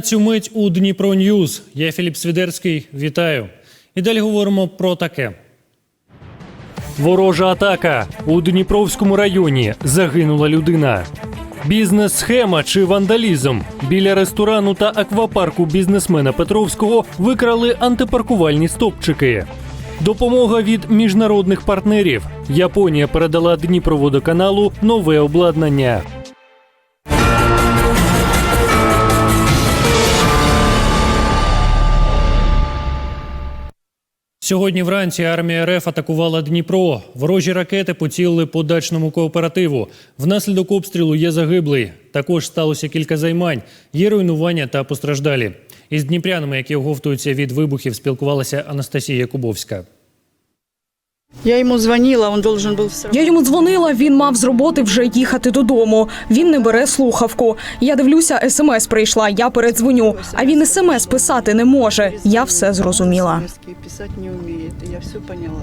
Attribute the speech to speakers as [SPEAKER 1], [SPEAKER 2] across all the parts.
[SPEAKER 1] цю мить у Дніпро Ньюз. Я Філіп Свідерський. Вітаю. І далі говоримо про таке. Ворожа атака у Дніпровському районі. Загинула людина. Бізнес-схема чи вандалізм біля ресторану та аквапарку бізнесмена Петровського викрали антипаркувальні стопчики. Допомога від міжнародних партнерів. Японія передала Дніпроводоканалу нове обладнання. Сьогодні вранці армія РФ атакувала Дніпро. Ворожі ракети поцілили по дачному кооперативу. Внаслідок обстрілу є загиблий. Також сталося кілька займань. Є руйнування та постраждалі. Із дніпрянами, які оговтуються від вибухів, спілкувалася Анастасія Якубовська.
[SPEAKER 2] Я ему звонила, он должен был все
[SPEAKER 3] Я йому дзвонила, він мав з роботи вже їхати додому. Він не бере слухавку. Я дивлюся, смс прийшла, я передзвоню. А він смс писати не може. Я все зрозуміла.
[SPEAKER 2] писать не умеет. Я все поняла.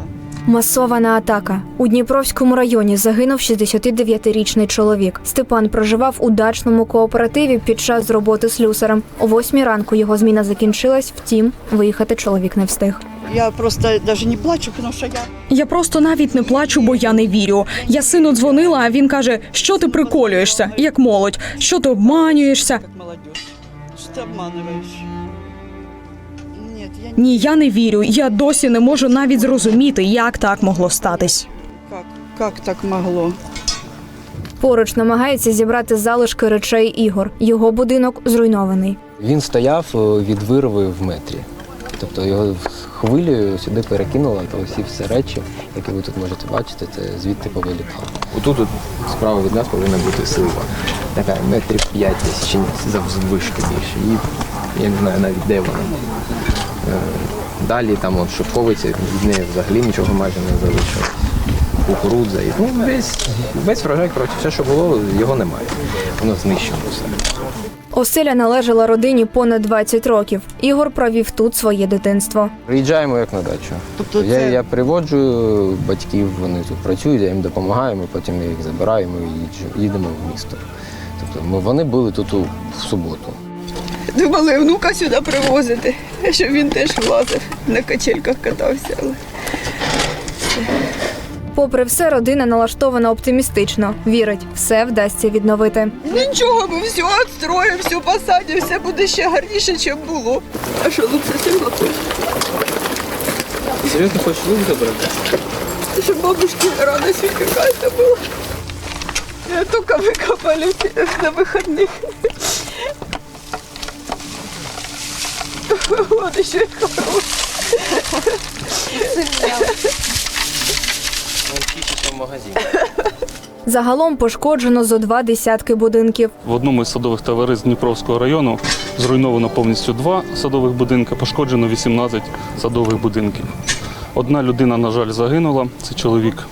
[SPEAKER 4] Масована атака у Дніпровському районі загинув 69-річний чоловік. Степан проживав у дачному кооперативі під час роботи слюсарем. О восьмій ранку його зміна закінчилась. Втім, виїхати чоловік не встиг.
[SPEAKER 2] Я просто даже не плачу, потому что я
[SPEAKER 3] Я просто навіть не плачу, бо я не вірю. Я сину дзвонила, а він каже: що ти приколюєшся, як молодь, що ти обманюєшся.
[SPEAKER 2] как молодежь. Что ты обманываешь? Нет, я.
[SPEAKER 3] Ні, я не вірю. Я досі не можу навіть зрозуміти, як так могло статись.
[SPEAKER 2] Как? Как так могло?
[SPEAKER 4] Поруч намагається зібрати залишки речей Ігор. Його будинок зруйнований.
[SPEAKER 5] Він стояв е, від вирви в метрі. Тобто його хвилею сюди перекинуло, то всі всі речі, які ви тут можете бачити, це звідти повилітало. Отут от справа від нас повинна бути силва. Така метрів 5 десь чи ні, заввишки більше. І я не знаю навіть де вона. Е, Далі там от шовковиця, від неї взагалі нічого майже не залишилось. Кукурудза. І, ну, весь, весь врожай, коротше, все, що було, його немає. Воно знищено все.
[SPEAKER 4] Оселя належала родині понад 20 років. Ігор провів тут своє дитинство.
[SPEAKER 5] Приїжджаємо як на дачу.
[SPEAKER 2] Тобто
[SPEAKER 5] я,
[SPEAKER 2] це-
[SPEAKER 5] я приводжу батьків, вони тут працюють, я їм допомагаю, ми потім їх забираємо і їдемо в місто. Тобто ми, вони були тут у, в суботу.
[SPEAKER 2] Думали внука сюди привозити, щоб він теж влазив, на качельках катався. але
[SPEAKER 4] Попри все, родина налаштована оптимістично. Вірить, все вдасться відновити.
[SPEAKER 2] Нічого, ми все відстроїмо, все посадимо, все буде ще гарніше, ніж було. А що лучше сильно
[SPEAKER 5] Серйозно хочеш люди забрати?
[SPEAKER 2] Щоб бабушки рано какая-то была. Я только выкопали на выходных. Вот еще и хороший.
[SPEAKER 5] в магазин.
[SPEAKER 4] Загалом пошкоджено зо два десятки будинків.
[SPEAKER 6] В одному із садових товариств Дніпровського району зруйновано повністю два садових будинки, пошкоджено 18 садових будинків. Одна людина, на жаль, загинула, це чоловік.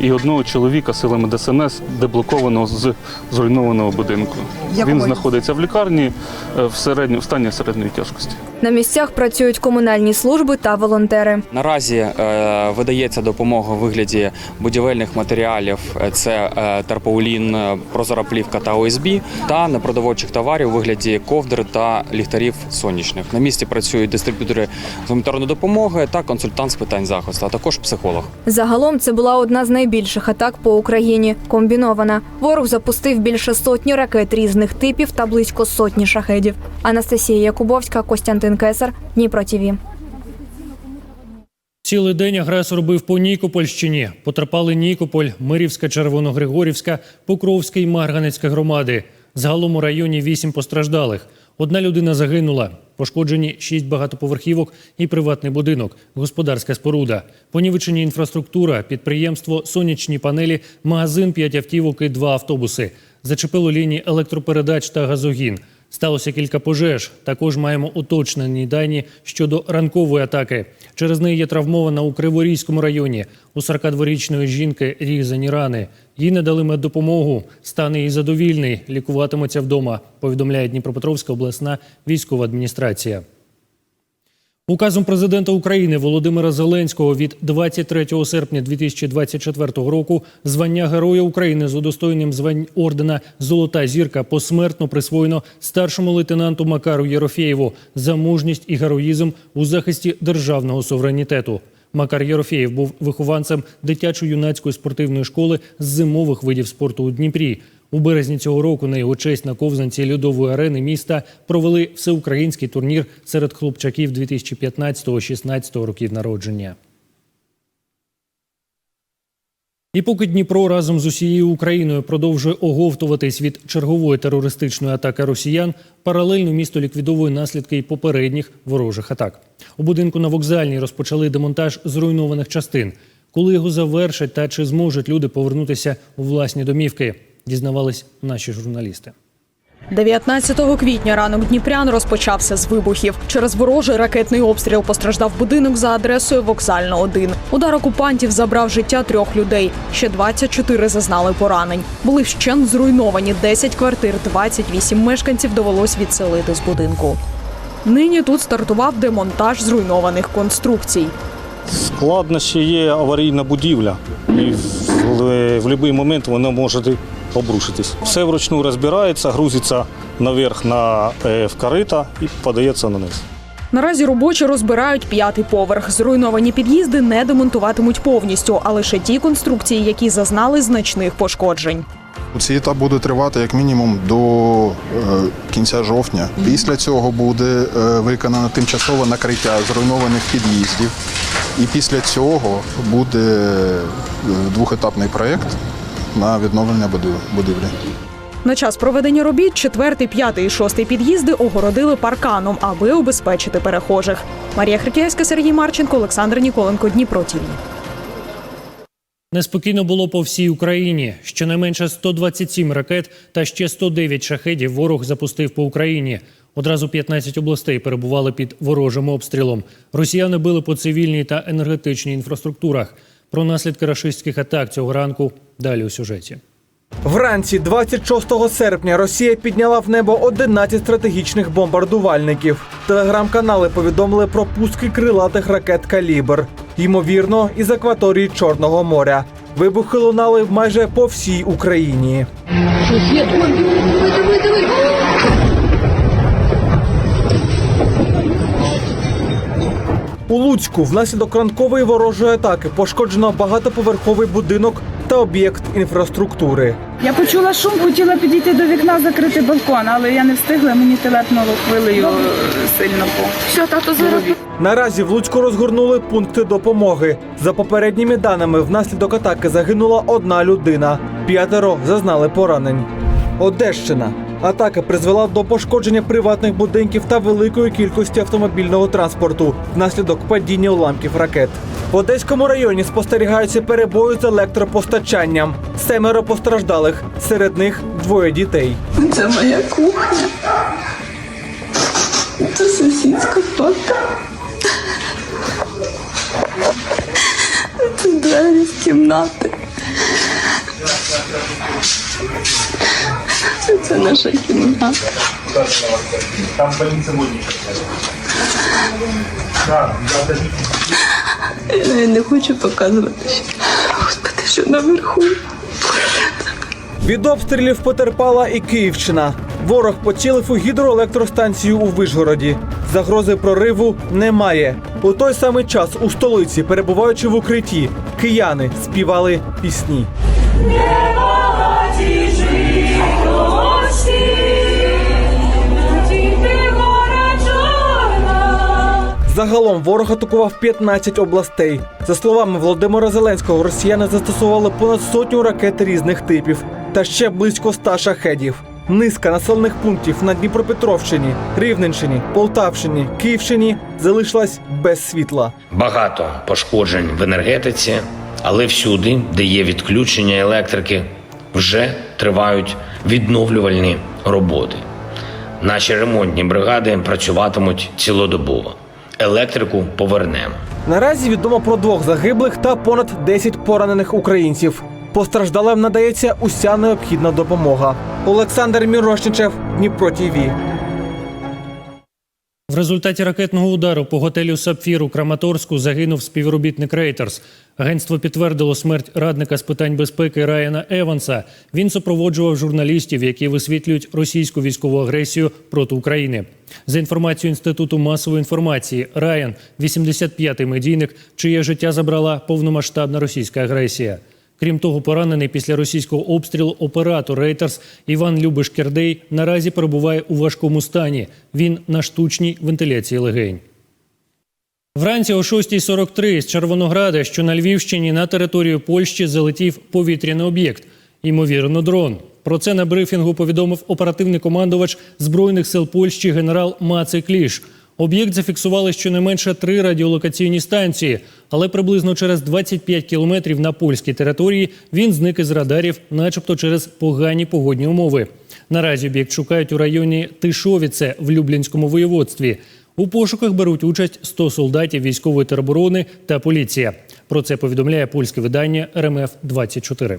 [SPEAKER 6] І одного чоловіка силами ДСНС деблоковано з зруйнованого будинку. Він знаходиться в лікарні е, в, середньо, в стані середньої тяжкості.
[SPEAKER 4] На місцях працюють комунальні служби та волонтери.
[SPEAKER 7] Наразі е, видається допомога у вигляді будівельних матеріалів: Е, це е, тарпаулін, прозора плівка та ОСБ, та непродовольчих товарів у вигляді ковдр та ліхтарів сонячних. На місці працюють дистриб'ютори з гуманітарної допомоги та консультант з питань захисту, а також психолог.
[SPEAKER 4] Загалом це була одна з найбільших атак по Україні. Комбінована. Ворог запустив більше сотні ракет різних типів та близько сотні шахедів. Анастасія Якубовська, Костянтин Кесар, Дніпро ТІВІ.
[SPEAKER 1] Цілий день агресор бив по Нікопольщині. Потерпали Нікополь, Мирівська, Червоногригорівська, Покровська і Марганецька громади. Загалом у районі вісім постраждалих. Одна людина загинула. Пошкоджені шість багатоповерхівок і приватний будинок, господарська споруда. Понівечені інфраструктура, підприємство, сонячні панелі, магазин, п'ять автівок і два автобуси. Зачепило лінії електропередач та газогін. Сталося кілька пожеж. Також маємо уточнені дані щодо ранкової атаки. Через неї є травмована у Криворізькому районі. У 42-річної жінки різані рани. Їй не дали меддопомогу. Стан її задовільний. Лікуватиметься вдома. Повідомляє Дніпропетровська обласна військова адміністрація. Указом президента України Володимира Зеленського від 23 серпня 2024 року звання Героя України з удостоєнням звань ордена Золота зірка посмертно присвоєно старшому лейтенанту Макару Єрофєєву за мужність і героїзм у захисті державного суверенітету. Макар Єрофєєв був вихованцем дитячо-юнацької спортивної школи з зимових видів спорту у Дніпрі. У березні цього року на його честь на ковзанці льодової арени міста провели всеукраїнський турнір серед хлопчаків 2015-16 років народження. І поки Дніпро разом з усією Україною продовжує оговтуватись від чергової терористичної атаки росіян, паралельно місто ліквідовує наслідки й попередніх ворожих атак. У будинку на вокзальній розпочали демонтаж зруйнованих частин. Коли його завершать та чи зможуть люди повернутися у власні домівки, дізнавались наші журналісти.
[SPEAKER 3] 19 квітня ранок Дніпрян розпочався з вибухів. Через ворожий ракетний обстріл постраждав будинок за адресою Вокзальна 1. Удар окупантів забрав життя трьох людей. Ще 24 зазнали поранень. Були вщент зруйновані 10 квартир, 28 мешканців довелось відселити з будинку. Нині тут стартував демонтаж зруйнованих конструкцій.
[SPEAKER 8] Складнощі є аварійна будівля, і в, в будь-який момент вона може обрушитись. Все вручну розбирається, грузиться наверх на е, в корита і подається на низ.
[SPEAKER 3] Наразі робочі розбирають п'ятий поверх. Зруйновані під'їзди не демонтуватимуть повністю, а лише ті конструкції, які зазнали значних пошкоджень.
[SPEAKER 9] Цей етап буде тривати як мінімум до е, кінця жовтня. Після цього буде е, виконано тимчасове накриття зруйнованих під'їздів. І після цього буде е, двохетапний проєкт на відновлення будівлі.
[SPEAKER 3] На час проведення робіт четвертий, п'ятий і шостий під'їзди огородили парканом, аби обезпечити перехожих. Марія Хрикєвська, Сергій Марченко, Олександр Ніколенко, Дніпро ТІВІ.
[SPEAKER 1] Неспокійно було по всій Україні. Щонайменше 127 ракет та ще 109 шахедів ворог запустив по Україні. Одразу 15 областей перебували під ворожим обстрілом. Росіяни били по цивільній та енергетичній інфраструктурах. Про наслідки рашистських атак цього ранку далі у сюжеті.
[SPEAKER 10] Вранці 26 серпня Росія підняла в небо 11 стратегічних бомбардувальників. Телеграм-канали повідомили про пуски крилатих ракет Калібр, ймовірно, із акваторії Чорного моря. Вибухи лунали майже по всій Україні. У Луцьку внаслідок ранкової ворожої атаки пошкоджено багатоповерховий будинок та об'єкт інфраструктури.
[SPEAKER 11] Я почула шум, хотіла підійти до вікна, закрити балкон, але я не встигла, мені телепнуло хвилею сильно по. Все, тато зараз.
[SPEAKER 10] Наразі в Луцьку розгорнули пункти допомоги. За попередніми даними, внаслідок атаки загинула одна людина. П'ятеро зазнали поранень. Одещина. Атака призвела до пошкодження приватних будинків та великої кількості автомобільного транспорту внаслідок падіння уламків ракет. В Одеському районі спостерігаються перебої з електропостачанням. Семеро постраждалих, серед них двоє дітей.
[SPEAKER 2] Це моя кухня. Це сусідська хата. Це двері з кімнати. Це наша кімната. Я навіть не хочу показувати. Господи, що наверху.
[SPEAKER 10] Від обстрілів потерпала і Київщина. Ворог поцілив у гідроелектростанцію у Вишгороді. Загрози прориву немає. У той самий час у столиці, перебуваючи в укритті, кияни співали пісні. Загалом ворог атакував 15 областей. За словами Володимира Зеленського, росіяни застосували понад сотню ракет різних типів та ще близько ста шахедів. Низка населених пунктів на Дніпропетровщині, Рівненщині, Полтавщині, Київщині залишилась без світла.
[SPEAKER 12] Багато пошкоджень в енергетиці, але всюди, де є відключення електрики, вже тривають відновлювальні роботи. Наші ремонтні бригади працюватимуть цілодобово. Електрику повернемо.
[SPEAKER 10] Наразі відомо про двох загиблих та понад 10 поранених українців. Постраждалим надається уся необхідна допомога. Олександр Мірошничев, Дніпро ТІВІ.
[SPEAKER 1] В результаті ракетного удару по готелю Сапфір у Краматорську загинув співробітник Рейтерс. Агентство підтвердило смерть радника з питань безпеки Райана Еванса. Він супроводжував журналістів, які висвітлюють російську військову агресію проти України. За інформацією інституту масової інформації, Райан 85-й медійник, чиє життя забрала повномасштабна російська агресія. Крім того, поранений після російського обстрілу оператор Рейтерс Іван Любиш Кердей наразі перебуває у важкому стані. Він на штучній вентиляції легень. Вранці о 6.43 з Червонограда, що на Львівщині, на територію Польщі залетів повітряний об'єкт. Ймовірно, дрон. Про це на брифінгу повідомив оперативний командувач Збройних сил Польщі генерал Мацей Кліш. Об'єкт зафіксували щонайменше три радіолокаційні станції, але приблизно через 25 кілометрів на польській території він зник із радарів, начебто через погані погодні умови. Наразі об'єкт шукають у районі Тишовіце в Люблінському воєводстві. У пошуках беруть участь 100 солдатів військової тероборони та поліція. Про це повідомляє польське видання РМФ 24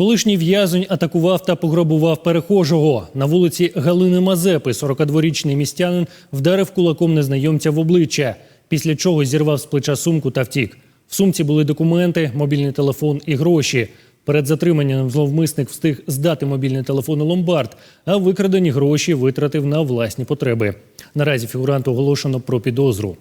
[SPEAKER 1] Колишній в'язень атакував та пограбував перехожого. На вулиці Галини Мазепи 42-річний містянин вдарив кулаком незнайомця в обличчя, після чого зірвав з плеча сумку та втік. В сумці були документи, мобільний телефон і гроші. Перед затриманням зловмисник встиг здати мобільний телефон у ломбард, а викрадені гроші витратив на власні потреби. Наразі фігуранту оголошено про підозру.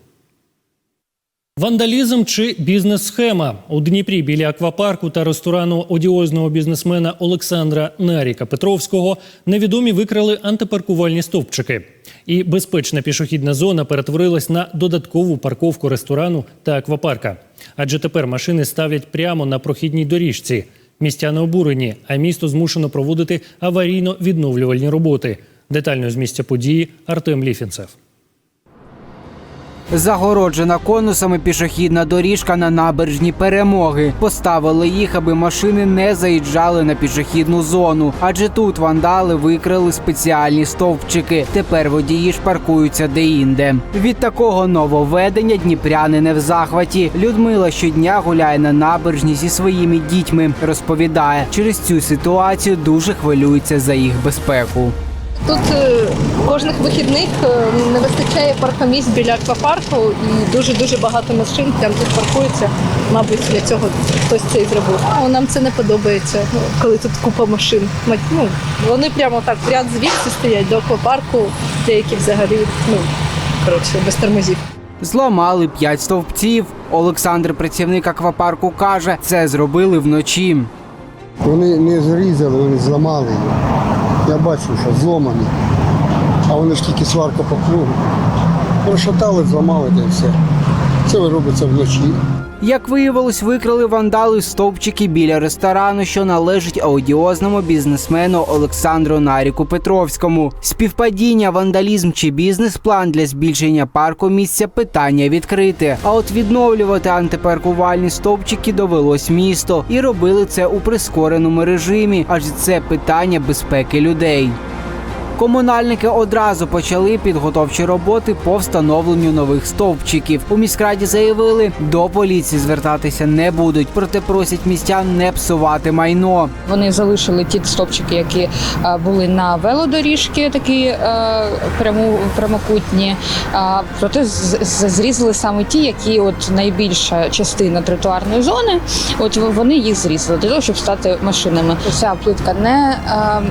[SPEAKER 1] Вандалізм чи бізнес-схема у Дніпрі біля аквапарку та ресторану одіозного бізнесмена Олександра Наріка Петровського невідомі викрали антипаркувальні стовпчики. І безпечна пішохідна зона перетворилась на додаткову парковку ресторану та аквапарка. Адже тепер машини ставлять прямо на прохідній доріжці. Містяни обурені, а місто змушено проводити аварійно-відновлювальні роботи. Детально з місця події Артем Ліфінцев.
[SPEAKER 13] Загороджена конусами пішохідна доріжка на набережні перемоги. Поставили їх, аби машини не заїжджали на пішохідну зону. Адже тут вандали викрили спеціальні стовпчики. Тепер водії ж паркуються деінде. Від такого нововведення дніпряни не в захваті. Людмила щодня гуляє на набережні зі своїми дітьми. Розповідає, через цю ситуацію дуже хвилюється за їх безпеку.
[SPEAKER 14] Тут е, кожних вихідних е, не вистачає паркомісць біля аквапарку і дуже-дуже багато машин там тут паркуються. Мабуть, для цього хтось це і зробив. А нам це не подобається, ну, коли тут купа машин. Ну, вони прямо так в ряд звідси стоять до аквапарку, деякі взагалі, ну, коротше, без тормозів.
[SPEAKER 13] Зламали п'ять стовпців. Олександр, працівник аквапарку, каже, це зробили вночі.
[SPEAKER 15] Вони не зрізали, вони зламали її. Я бачу, що зломані. А вони ж тільки сварка по кругу. Прошатали, зламали та й все. Це робиться вночі.
[SPEAKER 13] Як виявилось, викрали вандали стовпчики біля ресторану, що належить аудіозному бізнесмену Олександру Наріку Петровському. Співпадіння, вандалізм чи бізнес-план для збільшення парку місця питання відкрите. А от відновлювати антипаркувальні стовпчики довелось місто і робили це у прискореному режимі, адже це питання безпеки людей. Комунальники одразу почали підготовчі роботи по встановленню нових стовпчиків. У міськраді заявили, до поліції звертатися не будуть, проте просять містян не псувати майно.
[SPEAKER 16] Вони залишили ті стопчики, які е, були на велодоріжки, такі е, пряму, прямокутні. А проте з- з- зрізали саме ті, які от найбільша частина тротуарної зони. От вони їх зрізали для того, щоб стати машинами. Ця плитка не е,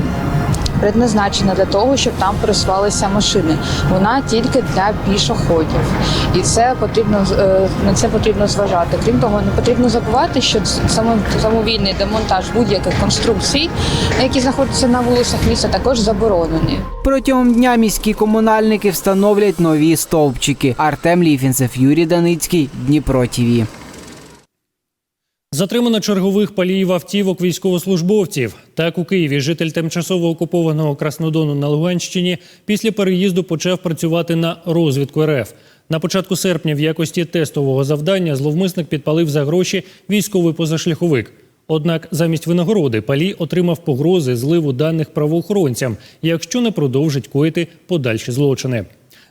[SPEAKER 16] предназначена для того, щоб там пересувалися машини. Вона тільки для пішоходів, і це потрібно е, на це потрібно зважати. Крім того, не потрібно забувати, що само- самовільний демонтаж будь-яких конструкцій, які знаходяться на вулицях міста, також заборонений.
[SPEAKER 13] Протягом дня міські комунальники встановлять нові стовпчики. Артем Ліфінцев, Юрій Даницький, Дніпро ТІВІ.
[SPEAKER 1] Затримано чергових паліїв автівок військовослужбовців. Так у Києві житель тимчасово окупованого Краснодону на Луганщині після переїзду почав працювати на розвідку РФ. На початку серпня в якості тестового завдання зловмисник підпалив за гроші військовий позашляховик. Однак замість винагороди палій отримав погрози зливу даних правоохоронцям, якщо не продовжить коїти подальші злочини.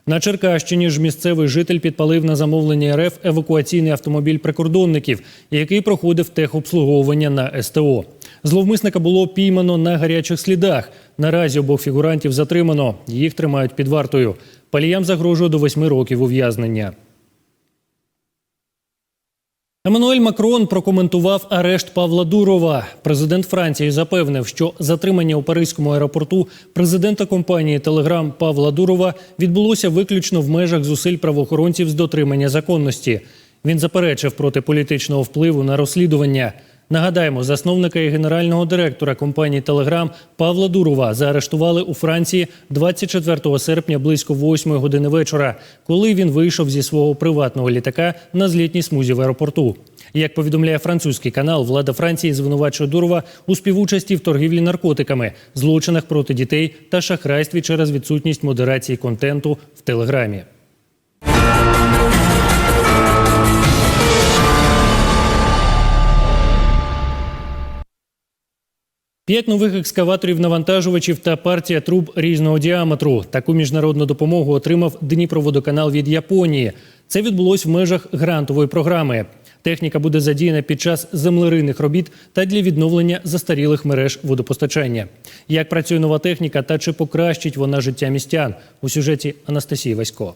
[SPEAKER 1] На Черкащині ж місцевий житель підпалив на замовлення РФ евакуаційний автомобіль прикордонників, який проходив техобслуговування на СТО. Зловмисника було піймано на гарячих слідах. Наразі обох фігурантів затримано. Їх тримають під вартою. Паліям загрожує до восьми років ув'язнення. Еммануель Макрон прокоментував арешт Павла Дурова. Президент Франції запевнив, що затримання у паризькому аеропорту президента компанії Телеграм Павла Дурова відбулося виключно в межах зусиль правоохоронців з дотримання законності. Він заперечив проти політичного впливу на розслідування. Нагадаємо, засновника і генерального директора компанії Телеграм Павла Дурова заарештували у Франції 24 серпня близько 8 години вечора, коли він вийшов зі свого приватного літака на злітній смузі в аеропорту. Як повідомляє французький канал, влада Франції звинувачує Дурова у співучасті в торгівлі наркотиками, злочинах проти дітей та шахрайстві через відсутність модерації контенту в Телеграмі. П'ять нових екскаваторів-навантажувачів та партія труб різного діаметру. Таку міжнародну допомогу отримав Дніпроводоканал від Японії. Це відбулось в межах грантової програми. Техніка буде задіяна під час землерийних робіт та для відновлення застарілих мереж водопостачання. Як працює нова техніка та чи покращить вона життя містян у сюжеті Анастасії Васько.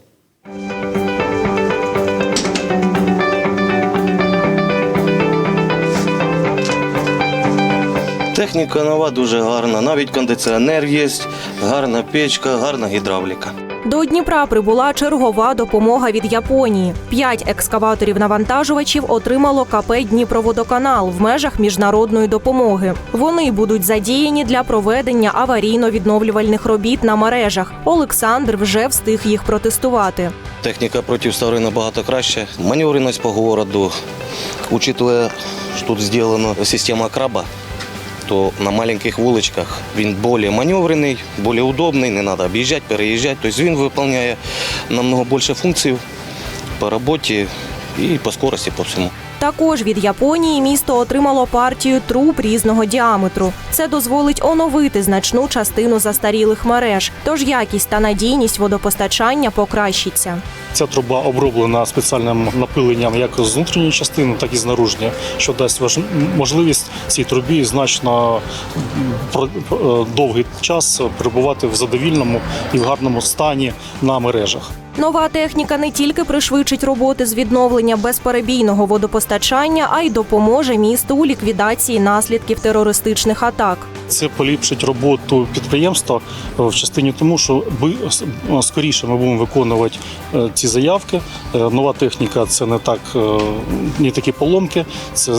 [SPEAKER 17] Техніка нова дуже гарна, навіть кондиціонер є, гарна печка, гарна гідравліка.
[SPEAKER 18] До Дніпра прибула чергова допомога від Японії. П'ять екскаваторів-навантажувачів отримало КП Дніпроводоканал в межах міжнародної допомоги. Вони будуть задіяні для проведення аварійно-відновлювальних робіт на мережах. Олександр вже встиг їх протестувати.
[SPEAKER 17] Техніка проти старої набагато краще. Маневреність по городу, учитывая, що тут зроблена система краба, то на маленьких вуличках він більш маневрений, більш удобний, не треба об'їжджати, переїжджати. Тобто він виконує намного більше функцій по роботі і по скорості, по всьому.
[SPEAKER 18] Також від Японії місто отримало партію труб різного діаметру. Це дозволить оновити значну частину застарілих мереж, тож якість та надійність водопостачання покращиться.
[SPEAKER 8] Ця труба оброблена спеціальним напиленням як з внутрішньої частини, так і з наружньої, що дасть можливість цій трубі значно про- довгий час перебувати в задовільному і в гарному стані на мережах.
[SPEAKER 18] Нова техніка не тільки пришвидшить роботи з відновлення безперебійного водопостачання, а й допоможе місту у ліквідації наслідків терористичних атак.
[SPEAKER 8] Це поліпшить роботу підприємства е, в частині тому, що е, скоріше ми будемо виконувати е, ці заявки. Нова техніка це не так не такі поломки, це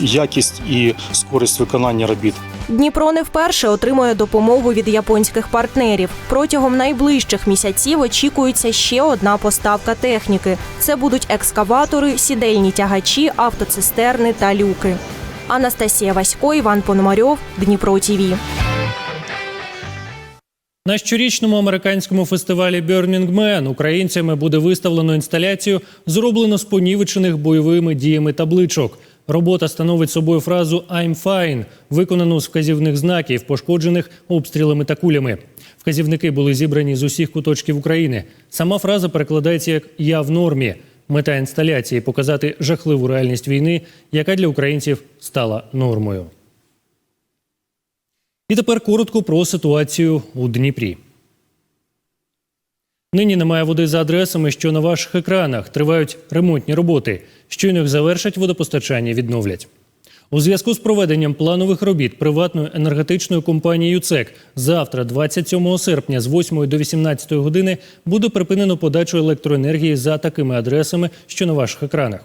[SPEAKER 8] якість і скорість виконання робіт.
[SPEAKER 18] Дніпро не вперше отримує допомогу від японських партнерів. Протягом найближчих місяців очікується ще одна поставка техніки. Це будуть екскаватори, сідельні тягачі, автоцистерни та люки. Анастасія Васько, Іван Пономарьов, Дніпро ТІВІ.
[SPEAKER 1] На щорічному американському фестивалі Burning Man українцями буде виставлено інсталяцію, зроблено з понівечених бойовими діями табличок. Робота становить собою фразу «I'm fine», виконану з вказівних знаків, пошкоджених обстрілами та кулями. Вказівники були зібрані з усіх куточків України. Сама фраза перекладається як Я в нормі. Мета інсталяції показати жахливу реальність війни, яка для українців стала нормою. І тепер коротко про ситуацію у Дніпрі. Нині немає води за адресами, що на ваших екранах тривають ремонтні роботи. Щойно їх завершать водопостачання, відновлять. У зв'язку з проведенням планових робіт приватною енергетичною компанією ЦЕК завтра, 27 серпня, з 8 до 18 години, буде припинено подачу електроенергії за такими адресами, що на ваших екранах.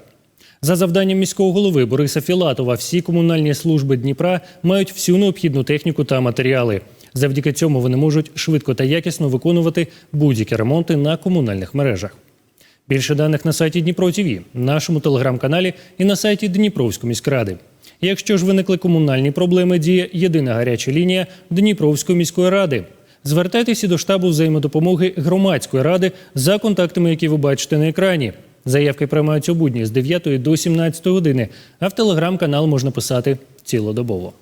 [SPEAKER 1] За завданням міського голови Бориса Філатова, всі комунальні служби Дніпра мають всю необхідну техніку та матеріали. Завдяки цьому вони можуть швидко та якісно виконувати будь-які ремонти на комунальних мережах. Більше даних на сайті Дніпро ТВ, нашому телеграм-каналі і на сайті Дніпровської міськради. Якщо ж виникли комунальні проблеми, діє єдина гаряча лінія Дніпровської міської ради. Звертайтеся до штабу взаємодопомоги громадської ради за контактами, які ви бачите на екрані. Заявки приймаються у будні з 9 до 17 години, а в телеграм-канал можна писати цілодобово.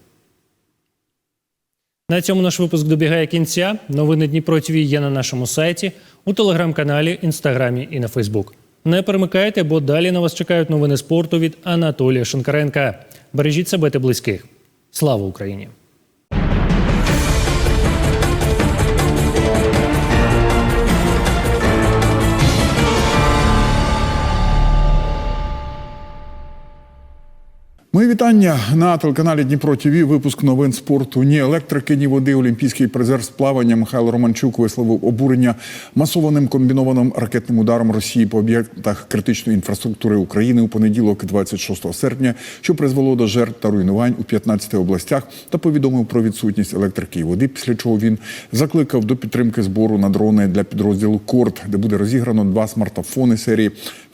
[SPEAKER 1] На цьому наш випуск добігає кінця. Новини Дніпро ТВ є на нашому сайті. у телеграм-каналі, інстаграмі і на Фейсбук. Не перемикайте, бо далі на вас чекають новини спорту від Анатолія Шинкаренка. Бережіть себе та близьких. Слава Україні!
[SPEAKER 19] Мої вітання на телеканалі Дніпро ТВ. Випуск новин спорту. Ні електрики, ні води. Олімпійський призер з плавання Михайло Романчук висловив обурення масованим комбінованим ракетним ударом Росії по об'єктах критичної інфраструктури України у понеділок, 26 серпня, що призвело до жертв та руйнувань у 15 областях, та повідомив про відсутність електрики і води. Після чого він закликав до підтримки збору на дрони для підрозділу Корт, де буде розіграно два смартфони серії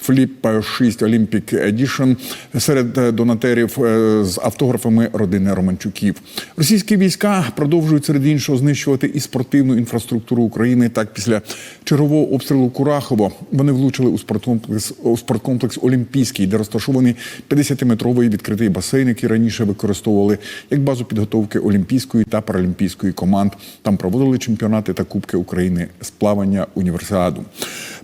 [SPEAKER 19] Flip 6 Olympic Edition серед е, донатерів е, з автографами родини Романчуків. Російські війська продовжують серед іншого знищувати і спортивну інфраструктуру України. Так, після чергового обстрілу Курахово вони влучили у спорткомплекс у спорткомплекс Олімпійський, де розташований 50-метровий відкритий басейн, який раніше використовували як базу підготовки олімпійської та паралімпійської команд. Там проводили чемпіонати та кубки України з плавання універсіаду.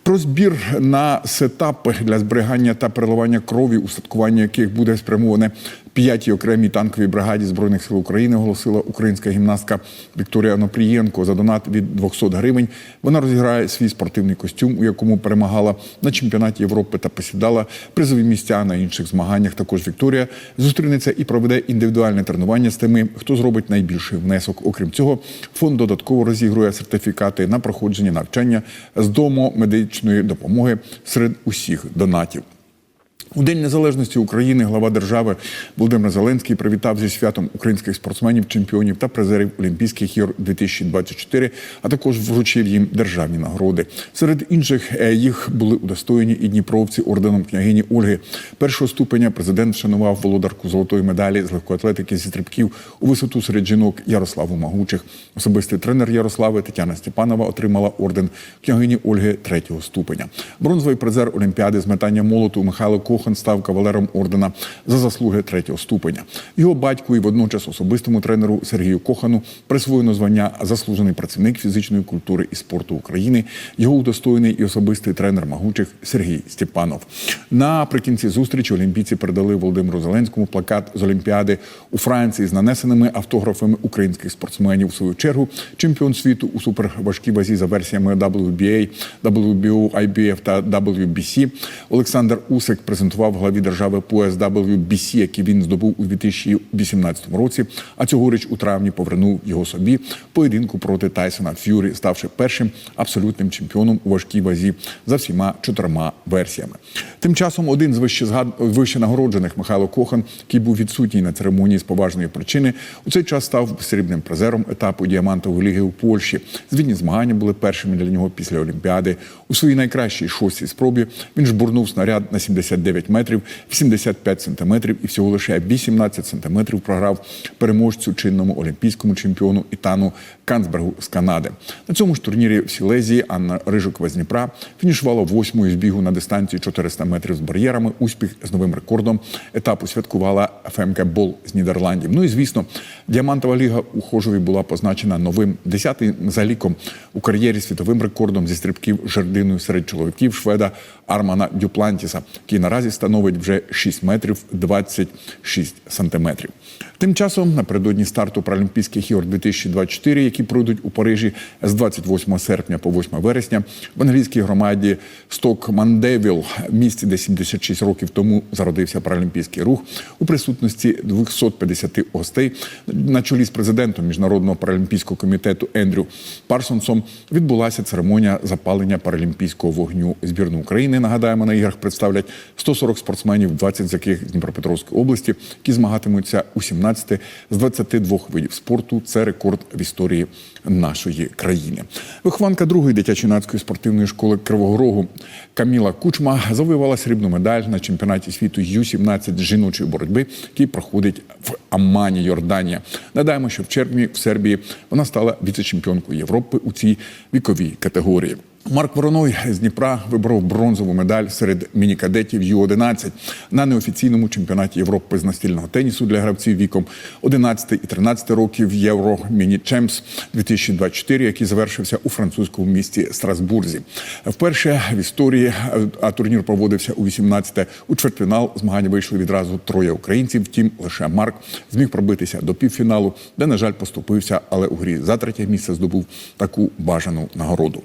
[SPEAKER 19] Про збір на сетапи для зберігання та переливання крові, устаткування яких буде спрямоване п'ятій окремій танковій бригаді збройних сил України, оголосила українська гімнастка Вікторія Онопрієнко. За донат від 200 гривень вона розіграє свій спортивний костюм, у якому перемагала на чемпіонаті Європи та посідала призові місця на інших змаганнях. Також Вікторія зустрінеться і проведе індивідуальне тренування з тими, хто зробить найбільший внесок. Окрім цього, фонд додатково розігрує сертифікати на проходження навчання з дому медичної допомоги серед усіх донатів. У День Незалежності України глава держави Володимир Зеленський привітав зі святом українських спортсменів, чемпіонів та призерів Олімпійських ігор 2024, а також вручив їм державні нагороди. Серед інших е, їх були удостоєні і дніпровці орденом княгині Ольги. Першого ступеня президент вшанував володарку золотої медалі з легкоатлетики зі стрибків у висоту серед жінок Ярославу Магучих. Особистий тренер Ярослави Тетяна Степанова отримала орден княгині Ольги третього ступеня. Бронзовий призер Олімпіади з метання молоту Михайло Кохан став кавалером ордена за заслуги третього ступеня. Його батьку і водночас особистому тренеру Сергію Кохану присвоєно звання заслужений працівник фізичної культури і спорту України. Його удостоєний і особистий тренер Магучих Сергій Степанов. Наприкінці зустрічі олімпійці передали Володимиру Зеленському плакат з Олімпіади у Франції з нанесеними автографами українських спортсменів. У свою чергу чемпіон світу у суперважкій вазі за версіями WBA, WBO, IBF та WBC Олександр Усик презентував главі держави пояс WBC, який він здобув у 2018 році. А цьогоріч у травні повернув його собі поєдинку проти Тайсона Ф'юрі, ставши першим абсолютним чемпіоном у важкій вазі за всіма чотирма версіями. Тим часом один з вище згад... вище нагороджених Михайло Кохан, який був відсутній на церемонії з поважної причини, у цей час став срібним призером етапу діамантової ліги у Польщі. Звітні змагання були першими для нього після Олімпіади. У своїй найкращій шостій спробі він жбурнув снаряд на 79 метрів, 85 сантиметрів і всього лише 18 сантиметрів програв переможцю чинному олімпійському чемпіону Ітану Канцбергу з Канади. На цьому ж турнірі в Сілезії Анна Рижикова з Дніпра фінішувала восьмою з бігу на дистанції 400 метрів з бар'єрами. Успіх з новим рекордом етапу святкувала ФМК Бол з Нідерландів. Ну і звісно, діамантова ліга у Хожові була позначена новим десятим за ліком у кар'єрі світовим рекордом зі стрибків жердиною серед чоловіків шведа Армана Дюплантіса, який наразі становить вже 6 метрів 26 сантиметрів. Тим часом напередодні старту Паралімпійських ігор 2024, які пройдуть у Парижі з 28 серпня по 8 вересня, в англійській громаді Сток Мандевіл, місті, де 76 років тому зародився паралімпійський рух, у присутності 250 гостей на чолі з президентом міжнародного паралімпійського комітету Ендрю Парсонсом відбулася церемонія запалення паралімпійського вогню. Збірну України нагадаємо на іграх представлять 140 спортсменів, 20 з яких з Дніпропетровської області, які змагатимуться у 17 з 22 видів спорту. Це рекорд в історії нашої країни. Вихованка другої дитячо-юнацької спортивної школи Кривого Рогу Каміла Кучма завоювала срібну медаль на чемпіонаті світу Ю-17 з жіночої боротьби, який проходить в Аммані, Йорданія. Нагадаємо, що в червні в Сербії вона стала віце-чемпіонкою Європи у цій віковій категорії. Марк Вороной з Дніпра виборов бронзову медаль серед мінікадетів Ю-11 на неофіційному чемпіонаті Європи з настільного тенісу для гравців віком 11 і 13 років Євро Міні Чемпс 2024, який завершився у французькому місті Страсбурзі. Вперше в історії а турнір проводився у 18-те. У чвертьфінал змагання вийшли відразу троє українців. Втім, лише Марк зміг пробитися до півфіналу, де, на жаль, поступився, але у грі за третє місце здобув таку бажану нагороду.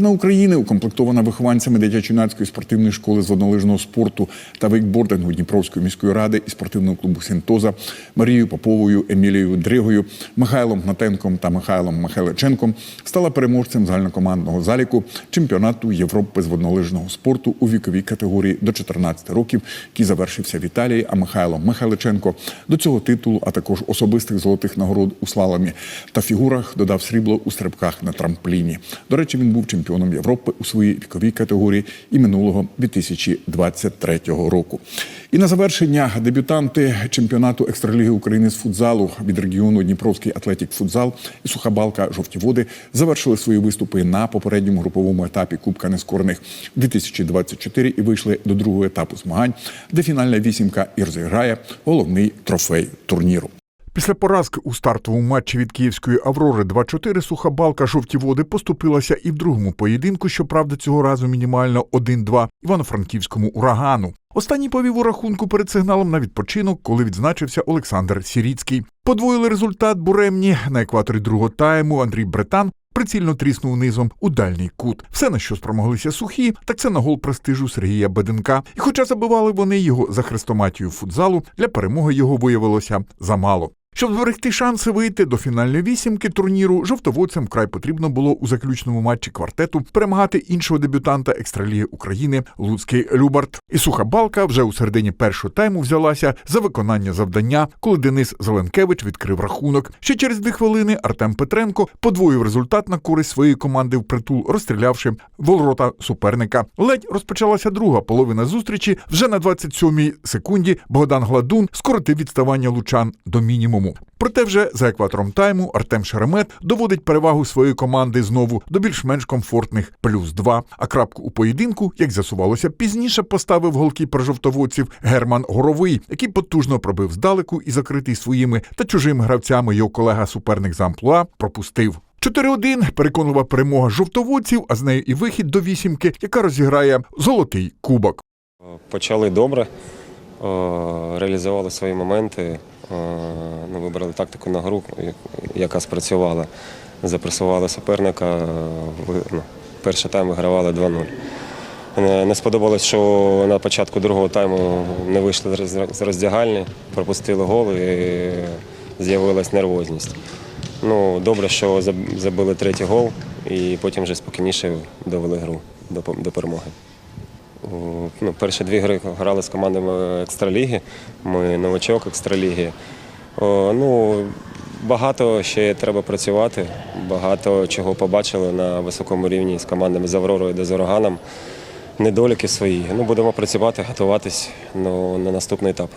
[SPEAKER 19] Збірна України укомплектована вихованцями дитячо-юнацької спортивної школи з воднолижного спорту та вейкбордингу Дніпровської міської ради і спортивного клубу Синтоза Марією Поповою, Емілією Дригою, Михайлом Гнатенком та Михайлом Михайличенком стала переможцем загальнокомандного заліку чемпіонату Європи з воднолижного спорту у віковій категорії до 14 років, який завершився в Італії. А Михайло Михайличенко до цього титулу, а також особистих золотих нагород у слаломі та фігурах додав срібло у стрибках на трампліні. До речі, він був чемпіоном Європи у своїй віковій категорії і минулого 2023 року. І на завершення дебютанти чемпіонату екстраліги України з футзалу від регіону Дніпровський Атлетік Футзал і Сухабалка Жовті Води завершили свої виступи на попередньому груповому етапі Кубка Нескорених 2024 і вийшли до другого етапу змагань, де фінальна вісімка і розіграє головний трофей турніру. Після поразки у стартовому матчі від київської Аврори 2-4 суха балка жовті води поступилася і в другому поєдинку, щоправда, цього разу мінімально 1-2 івано-франківському урагану. Останній повів у рахунку перед сигналом на відпочинок, коли відзначився Олександр Сіріцький. Подвоїли результат буремні на екваторі другого тайму. Андрій Бретан прицільно тріснув низом у дальній кут. Все на що спромоглися сухі, так це на гол престижу Сергія Беденка. І хоча забивали вони його за хрестоматію футзалу, для перемоги його виявилося замало. Щоб зберегти шанси вийти до фінальної вісімки турніру, жовтоводцям вкрай потрібно було у заключному матчі квартету перемагати іншого дебютанта екстраліги України Луцький Любарт. І суха балка вже у середині першого тайму взялася за виконання завдання, коли Денис Зеленкевич відкрив рахунок. Ще через дві хвилини Артем Петренко подвоїв результат на користь своєї команди в притул, розстрілявши ворота суперника. Ледь розпочалася друга половина зустрічі. Вже на 27-й секунді Богдан Гладун скоротив відставання лучан до мінімуму. Проте вже за екватором тайму Артем Шеремет доводить перевагу своєї команди знову до більш-менш комфортних плюс два. А крапку у поєдинку, як з'ясувалося, пізніше поставив голкіпер жовтоводців Герман Горовий, який потужно пробив здалеку і закритий своїми та чужими гравцями його колега-суперник з амплуа пропустив. 4-1 переконлива перемога жовтоводців, а з нею і вихід до вісімки, яка розіграє золотий кубок.
[SPEAKER 20] Почали добре, реалізували свої моменти, е, ну, вибрали тактику на гру, яка спрацювала. Запресували суперника, е, ну, перший тайм вигравали 2-0. Не не сподобалось, що на початку другого тайму не вийшли з роздягальні, пропустили гол і з'явилась нервозність. Ну, добре, що забили третій гол і потім вже спокійніше довели гру до перемоги. Ну, перші дві гри грали з командами екстраліги. Ми новачок екстраліги. Ну, багато ще треба працювати, багато чого побачили на високому рівні з командами з Авророю та з Ураганом. Недоліки свої. Ну, будемо працювати, готуватись ну, на наступний етап.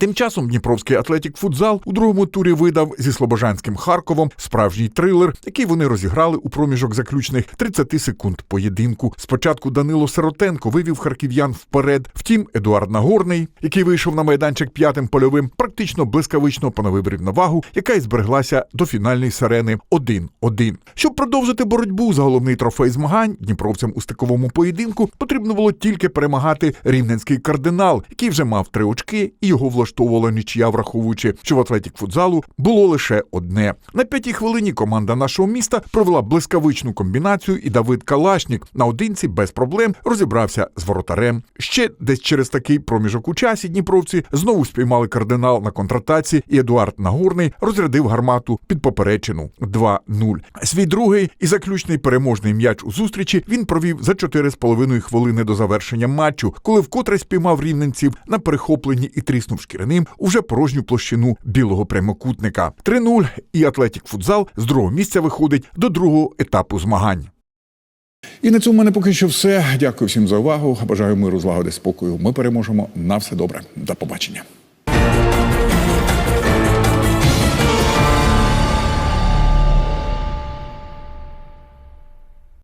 [SPEAKER 19] Тим часом Дніпровський атлетік футзал у другому турі видав зі Слобожанським Харковом справжній трилер, який вони розіграли у проміжок заключних 30 секунд поєдинку. Спочатку Данило Сиротенко вивів харків'ян вперед. Втім, Едуард Нагорний, який вийшов на майданчик п'ятим польовим, практично блискавично поновив рівновагу, яка й збереглася до фінальної сирени 1-1. Щоб продовжити боротьбу за головний трофей змагань, дніпровцям у стиковому поєдинку потрібно було тільки перемагати рівненський кардинал, який вже мав три очки, і його влаштовувала нічия, враховуючи, що в атлетік футзалу було лише одне. На п'ятій хвилині команда нашого міста провела блискавичну комбінацію, і Давид Калашнік наодинці без проблем розібрався з воротарем. Ще десь через такий проміжок у часі дніпровці знову спіймали кардинал на контратаці, і Едуард Нагорний розрядив гармату під поперечину 2-0. Свій другий і заключний переможний м'яч у зустрічі він провів за 4,5 хвилини до завершення матчу, коли вкотре спіймав рівненців на перехопленні і тріснув шкіряним уже порожню площину білого прямокутника. 3-0 і Атлетік Футзал з другого місця виходить до другого етапу змагань. І на цьому в мене поки що все. Дякую всім за увагу. Бажаю миру, злагоди, спокою. Ми переможемо. На все добре. До побачення.